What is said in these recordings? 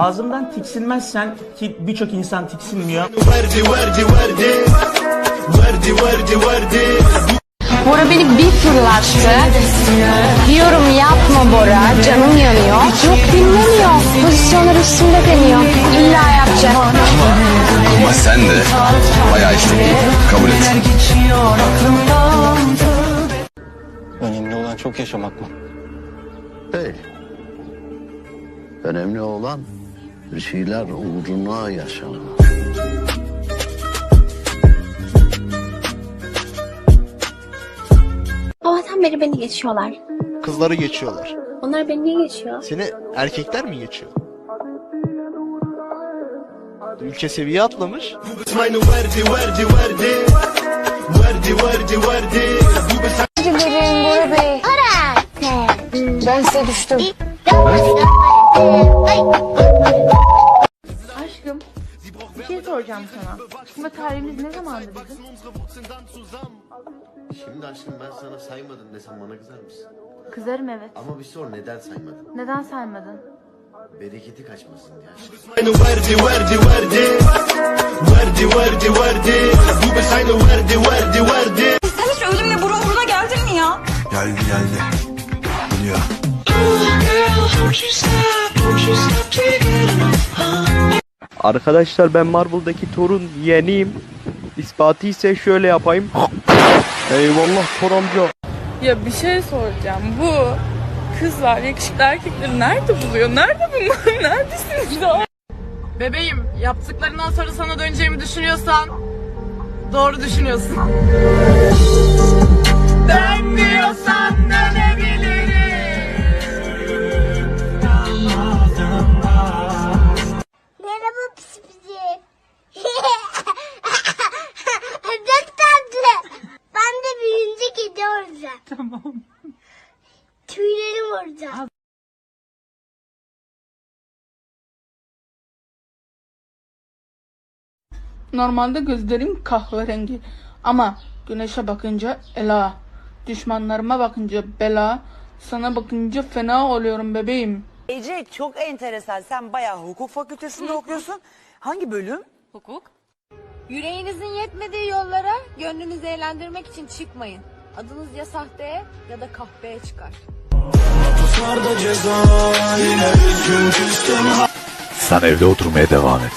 Ağzımdan tiksinmezsen ki birçok insan tiksinmiyor. Bora beni bir fırlattı. Diyorum yapma Bora, canım yanıyor. Yok dinlemiyor. Pozisyonlar üstünde deniyor. İlla yapacak. Ama sen de bayağı işte kabul et. Önemli olan çok yaşamak mı? Değil. Önemli olan bir şeyler uğruna yaşamak. Sabahtan beri beni geçiyorlar. Kızları geçiyorlar. Onlar beni niye geçiyor? Seni erkekler mi geçiyor? Ülke seviye atlamış. Ben size düştüm. Soracağım sana. Çıkma tarihimiz ne zamandı bizim? Şimdi aşkım ben sana saymadım desem bana kızar mısın? Kızarım evet. Ama bir sor neden saymadın? Neden saymadın? Bereketi kaçmasın diye aşkım. Sen hiç ölümle burun buruna geldin mi ya? Geldi geldi. Biliyor. Arkadaşlar ben Marvel'daki Thor'un yeğeniyim. İspatı ise şöyle yapayım. Eyvallah Thor amca. Ya bir şey soracağım. Bu kızlar, yakışıklı erkekleri nerede buluyor? Nerede bunlar? Neredesiniz ya? Bebeğim, yaptıklarından sonra sana döneceğimi düşünüyorsan doğru düşünüyorsun. Tamam. Tüylerim olacak. Normalde gözlerim kahverengi ama güneşe bakınca ela, düşmanlarıma bakınca bela, sana bakınca fena oluyorum bebeğim. Ece çok enteresan. Sen bayağı hukuk fakültesinde okuyorsun. Hangi bölüm? Hukuk. Yüreğinizin yetmediği yollara gönlünüzü eğlendirmek için çıkmayın. Adınız ya sahteye ya da kahveye çıkar. Sen evde oturmaya devam et.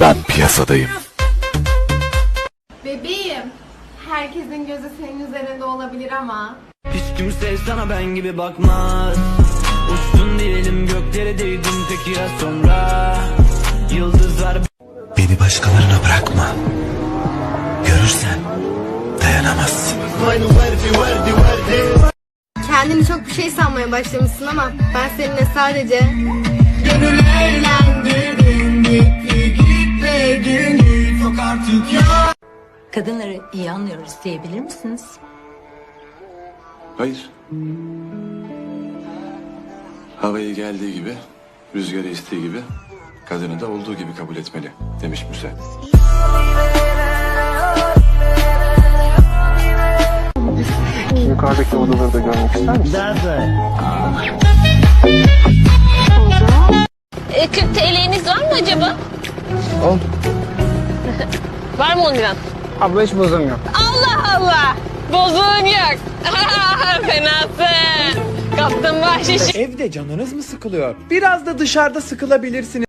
Ben piyasadayım. Bebeğim, herkesin gözü senin üzerinde olabilir ama Hiç kimse sana ben gibi bakmaz. Uçtun diyelim göklere değdin peki ya sonra? Yıldızlar Beni başkalarına bırakma. Görürsen dayanamazsın. Kendini çok bir şey sanmaya başlamışsın ama ben seninle sadece Gönül eğlendirdin gitti gitmedin Yok artık ya Kadınları iyi anlıyoruz diyebilir misiniz? Hayır. Havayı geldiği gibi, rüzgarı estiği gibi, kadını da olduğu gibi kabul etmeli demiş Müse. Yukarıdaki odaları da görmek ister misin? E, 40 TL'niz var mı acaba? Al. var mı 10 liran? Abla hiç bozum yok. Allah Allah! Bozuğun yok. Fenasın. Kaptın bahşişi. Evde canınız mı sıkılıyor? Biraz da dışarıda sıkılabilirsiniz.